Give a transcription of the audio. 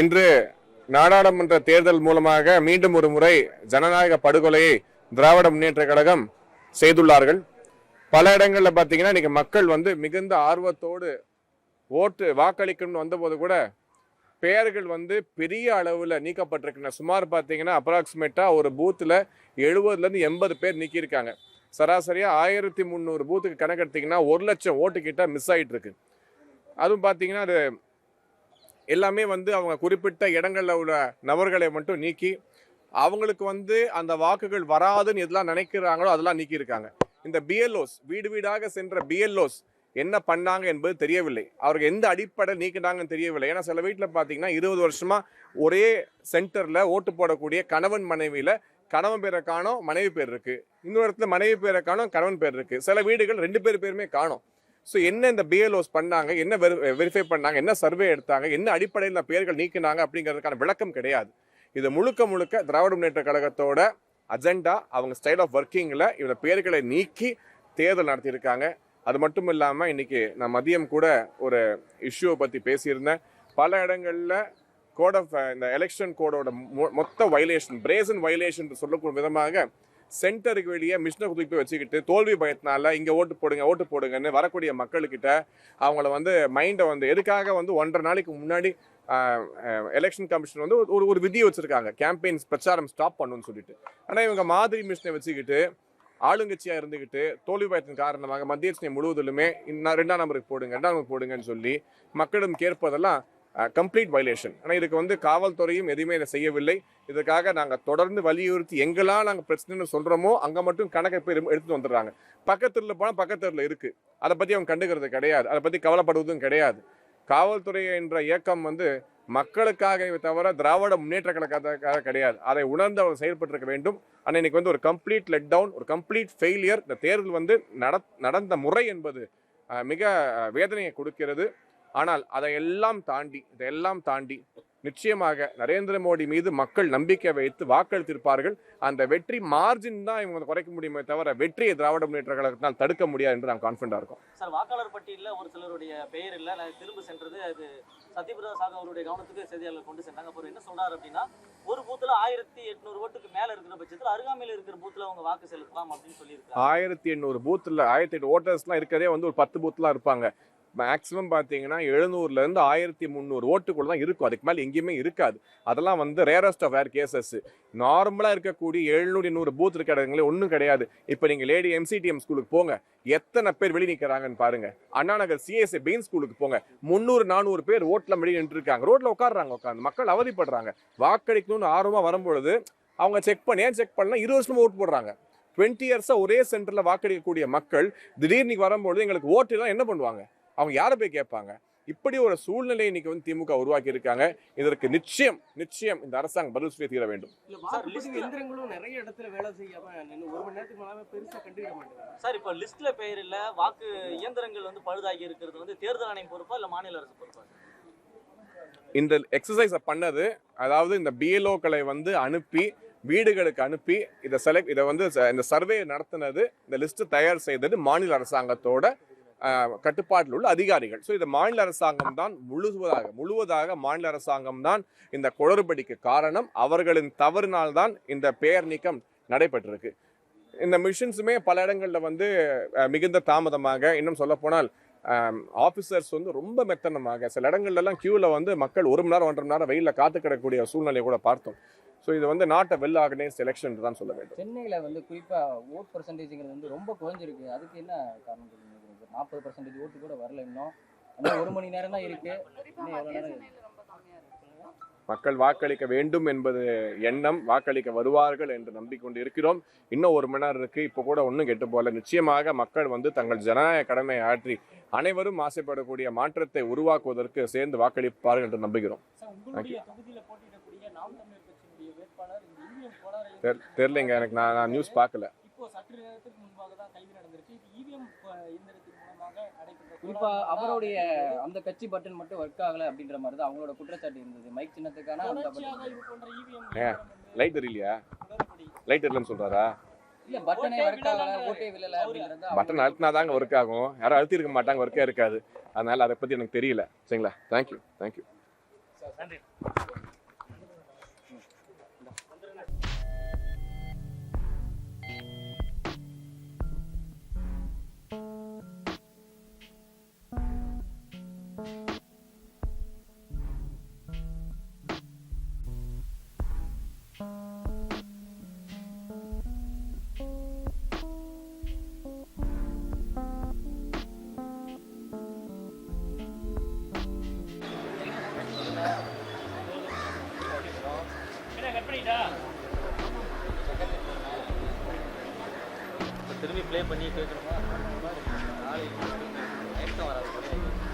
இன்று நாடாளுமன்ற தேர்தல் மூலமாக மீண்டும் ஒரு முறை ஜனநாயக படுகொலையை திராவிட முன்னேற்ற கழகம் செய்துள்ளார்கள். பல இடங்களில் பார்த்தீங்கன்னா இன்னைக்கு மக்கள் வந்து மிகுந்த ஆர்வத்தோடு ஓட்டு வாக்களிக்கணும்னு வந்தபோது கூட பெயர்கள் வந்து பெரிய அளவில் நீக்கப்பட்டிருக்கின்றன. சுமார் பார்த்தீங்கன்னா அப்ராக்சிமேட்டாக ஒரு பூத்தில் எழுபதுலேருந்து எண்பது பேர் நீக்கியிருக்காங்க. சராசரியாக ஆயிரத்தி முந்நூறு பூத்துக்கு கணக்கெடுத்தீங்கன்னா ஒரு லட்சம் ஓட்டு கிட்ட மிஸ் ஆயிட்டு இருக்கு அதுவும் பார்த்தீங்கன்னா அது எல்லாமே வந்து அவங்க குறிப்பிட்ட இடங்களில் உள்ள நபர்களை மட்டும் நீக்கி அவங்களுக்கு வந்து அந்த வாக்குகள் வராதுன்னு எதெல்லாம் நினைக்கிறாங்களோ அதெல்லாம் நீக்கியிருக்காங்க. இந்த பிஎல்ஓஸ் வீடு வீடாக சென்ற பிஎல்ஓஸ் என்ன பண்ணாங்க என்பது தெரியவில்லை. அவருக்கு எந்த அடிப்படை நீக்கினாங்கன்னு தெரியவில்லை. ஏன்னா சில வீட்டில் பார்த்தீங்கன்னா இருபது வருஷமாக ஒரே சென்டரில் ஓட்டு போடக்கூடிய கணவன் மனைவியில் கணவன் பேரை காணோம் மனைவி பேர் இருக்குது இன்னொரு இடத்துல மனைவி பேரை காணோம் கணவன் பேர் இருக்குது சில வீடுகள் ரெண்டு பேர் பேருமே காணோம். ஸோ என்ன இந்த பிஎல்ஓஸ் பண்ணாங்க? என்ன வெரிஃபை பண்ணாங்க? என்ன சர்வே எடுத்தாங்க? என்ன அடிப்படையில் பேர்கள் நீக்கினாங்க? அப்படிங்கிறதுக்கான விளக்கம் கிடையாது. இது முழுக்க முழுக்க திராவிட முன்னேற்ற கழகத்தோட அஜெண்டா அவங்க ஸ்டைல் ஆஃப் ஒர்க்கிங்கில் இந்த பேர்களை நீக்கி தேர்தல் நடத்தியிருக்காங்க. அது மட்டும் இல்லாமல் இன்றைக்கி நான் மதியம் கூட ஒரு இஷ்யூவை பற்றி பேசியிருந்தேன். பல இடங்களில் கோட் ஆஃப் இந்த எலெக்ஷன் கோடோட மொத்த வைலேஷன் பிரேசன் வைலேஷன் சொல்லக்கூடிய விதமாக சென்டருக்கு வெளியே மிஷினை போய் வச்சுக்கிட்டு தோல்வி பயத்தினால இங்கே ஓட்டு போடுங்க ஓட்டு போடுங்கன்னு வரக்கூடிய மக்கள்கிட்ட அவங்கள வந்து மைண்டை வந்து எதுக்காக வந்து ஒன்றரை நாளைக்கு முன்னாடி எலெக்ஷன் கமிஷன் வந்து ஒரு ஒரு விதியை வச்சுருக்காங்க. கேம்பெயின்ஸ் பிரச்சாரம் ஸ்டாப் பண்ணணும்னு சொல்லிட்டு. ஆனால் இவங்க மாதிரி மிஷினை வச்சுக்கிட்டு ஆளுங்கட்சியாக இருந்துக்கிட்டு தோல்வி பயத்தின் காரணமாக மத்திய சென்னை முழுவதிலுமே இன்னும் ரெண்டாம் நம்பருக்கு போடுங்க ரெண்டாம் நம்பருக்கு போடுங்கன்னு சொல்லி மக்களிடம் கேட்பதெல்லாம் கம்ப்ளீட் வயலேஷன் ஆனால் இதுக்கு வந்து காவல்துறையும் எதுவுமே இதை செய்யவில்லை. இதுக்காக நாங்கள் தொடர்ந்து வலியுறுத்தி எங்கெல்லாம் நாங்கள் பிரச்சனைன்னு சொல்கிறோமோ அங்கே மட்டும் கணக்கை போய் எடுத்துகிட்டு வந்துடுறாங்க. பக்கத்தில் போனால் பக்கத்தில் இருக்குது அதை பற்றி அவங்க கண்டுக்கிறது கிடையாது. அதை பற்றி கவலைப்படுவதும் கிடையாது. காவல்துறை என்ற இயக்கம் வந்து மக்களுக்காக தவிர திராவிட முன்னேற்ற கழகத்துக்காக கிடையாது. அதை உணர்ந்து அவர் செயல்பட்டிருக்க வேண்டும். ஆனால் இன்னைக்கு வந்து ஒரு கம்ப்ளீட் லெட் டவுன் ஒரு கம்ப்ளீட் ஃபெயிலியர் இந்த தேர்தல் வந்து நட நடந்த முறை என்பது மிக வேதனையை கொடுக்கிறது. ஆனால் அதையெல்லாம் தாண்டி இதையெல்லாம் தாண்டி நிச்சயமாக நரேந்திர மோடி மீது மக்கள் நம்பிக்கை வைத்து வாக்களித்திருப்பார்கள். அந்த வெற்றி மார்ஜின் தான் இவங்க குறைக்க முடியுமே தவிர வெற்றியை திராவிட முன்னேற்ற கழகத்தினால் தடுக்க முடியாது என்று நாம் கான்ஃபிடண்டாக இருக்கோம். சார் வாக்காளர் பட்டியலில் ஒரு சிலருடைய பெயர் இல்லை. நான் திரும்ப சென்றது அது சத்யபிரதா சாகு அவருடைய கவனத்துக்கு செய்தியாளர் கொண்டு சென்றாங்க. அப்புறம் என்ன சொல்றாரு அப்படின்னா ஒரு பூத்துல ஆயிரத்தி எட்நூறு ஓட்டுக்கு மேல இருக்கிற பட்சத்தில் அருகாமையில் இருக்கிற பூத்துல அவங்க வாக்கு செலுத்தலாம் அப்படின்னு சொல்லியிருக்காங்க ஆயிரத்தி எண்ணூறு பூத்தில் ஆயிரத்தி எட்டு ஓட்டர்ஸ்லாம் இருக்கிறதே வந்து ஒரு பத்து பூத்லாம் இருப்பாங்க. மேக்ஸிமம் பார்த்தீங்கன்னா எழுநூறுலேருந்து ஆயிரத்தி முந்நூறு ஓட்டுக்குள்ள தான் இருக்கும். அதுக்கு மேலே எங்கேயுமே இருக்காது. அதெல்லாம் வந்து ரேரஸ்ட் ஆஃப் வேர் கேசஸ் நார்மலாக இருக்கக்கூடிய எழுநூறு நூறு பூத் இருக்க இடங்களே ஒன்றும் கிடையாது. இப்போ நீங்கள் லேடி எம்சிடிஎம் ஸ்கூலுக்கு போங்க. எத்தனை பேர் வெளியே நிற்கிறாங்கன்னு பாருங்க. அண்ணா நகர் சிஎஸ்ஏ பெயின் ஸ்கூலுக்கு போங்க. முந்நூறு நானூறு பேர் ஓட்டில் வெளியே நின்றுருக்காங்க. ரோட்டில் உட்காடுறாங்க உட்காந்து மக்கள் அவதிப்படுறாங்க. வாக்களிக்கணும்னு ஆர்வமாக வரும்பொழுது அவங்க செக் பண்ணி ஏன் செக் பண்ணலாம் இருபது வருஷமும் ஓட்டு போடுறாங்க. டுவெண்ட்டி இயர்ஸாக ஒரே சென்டரில் வாக்களிக்கக்கூடிய மக்கள் திடீர்னு வரும்பொழுது எங்களுக்கு ஓட்டு என்ன பண்ணுவாங்க? அவங்க யாரை போய் கேட்பாங்க? இப்படி ஒரு சூழ்நிலை இன்னைக்கு வந்து திமுக உருவாக்கி இருக்காங்க இதற்கு நிச்சயம் நிச்சயம் இந்த அரசாங்கம் பதில் சொல்லி தீர வேண்டும். எந்திரங்களும் நிறைய இடத்துல வேலை செய்யாம ஒரு மணி நேரத்துக்கு மேலாம பெருசா கண்டுக்கிட மாட்டேங்குது. சார் இப்போ லிஸ்ட்ல பெயர் இல்ல வாக்கு இயந்திரங்கள் வந்து பழுதாகி இருக்கிறது வந்து தேர்தல் ஆணையம் பொறுப்பா இல்ல மாநில அரசு பொறுப்பா? இந்த எக்ஸசைஸை பண்ணது அதாவது இந்த பிஎல்ஓக்களை வந்து அனுப்பி வீடுகளுக்கு அனுப்பி இதை செலக்ட் இதை வந்து ச- இந்த சர்வே நடத்தினது இந்த லிஸ்ட் தயார் செய்தது மாநில அரசாங்கத்தோட கட்டுப்பாட்டில் உள்ள அதிகாரிகள். ஸோ இந்த மாநில அரசாங்கம் தான் முழுவதாக முழுவதாக மாநில அரசாங்கம் தான் இந்த குளறுபடிக்கு காரணம். அவர்களின் தவறினால் தான் இந்த பெயர் நீக்கம் நடைபெற்றிருக்கு. இந்த மிஷின்ஸுமே பல இடங்களில் வந்து மிகுந்த தாமதமாக இன்னும் சொல்லப்போனால் ஆஃபீஸர்ஸ் வந்து ரொம்ப மெத்தனமாக சில இடங்கள்லாம் கியூவில் வந்து மக்கள் ஒரு மணி நேரம் ஒன்றரை மணி நேரம் வெயிலில் காத்து கிடக்கக்கூடிய சூழ்நிலையை கூட பார்த்தோம். ஸோ இது வந்து not a well organise election தான் சொல்ல வேண்டும். சென்னையில் வந்து குறிப்பாக ஓட் பர்சன்டேஜுங்கிறது வந்து ரொம்ப குறைஞ்சிருக்கு. அதுக்கு என்ன காரணம் சொல்லுங்க நாற்பது பர்சன்டேஜ் ஓட்டு கூட வரல இன்னும். இன்னும் ஒரு மணி நேரம் தான் இருக்கு. இன்னும் நேரம் மக்கள் வாக்களிக்க வேண்டும் என்பது எண்ணம் வாக்களிக்க வருவார்கள் என்று நம்பிக்கொண்டு இருக்கிறோம் இன்னும் ஒரு மணி நேரம் இருக்கு. இப்போ கூட ஒன்றும் கெட்டு போகல. நிச்சயமாக மக்கள் வந்து தங்கள் ஜனநாயக கடமையை ஆற்றி அனைவரும் ஆசைப்படக்கூடிய மாற்றத்தை உருவாக்குவதற்கு சேர்ந்து வாக்களிப்பார்கள் என்று நம்புகிறோம். சார் உங்களுடைய தொகுதியில போட்டியிடக்கூடிய நாம் தமிழர் கட்சியினுடைய வேட்பாளர் இந்த இவிஎம் கோளாறு தெர்- தெரியலைங்க. எனக்கு நான் நான் நியூஸ் பார்க்கல. நேரத்துக்கு முன்பாக தான் கைது நடந்திருக்கு. இது இவிஎம் இயந்திரத்தின் மூலமாக நடைபெற்ற குறிப்பா அவருடைய அந்த கட்சி பட்டன் மட்டும் ஒர்க் ஆகல அப்படின்ற மாதிரி தான் அவங்களோட குற்றச்சாட்டு இருந்தது. மைக் சின்னத்துக்கான அந்த பட்டன். இது போன்ற இவிஎம் ஏன்? லைட் தெரியலையா? குளறுபடி லைட் இல்லைன்னு சொல்றாரா? இல்ல பட்டனே ஒர்க் ஆகல விழலன்றாரு. ஓட்டே விழல அப்படின்றது பட்டன் அழுத்தினா தாங்க ஒர்க் ஆகும். யாரும் அழுத்தி இருக்க மாட்டாங்க ஒர்க்கே இருக்காது. அதனால அதை பத்தி எனக்கு தெரியல. சரிங்களா? தேங்க்யூ தேங்க்யூ நன்றி. திரும்பி ப்ளே பண்ணி கேட்கணுமா நாளைக்கு வராது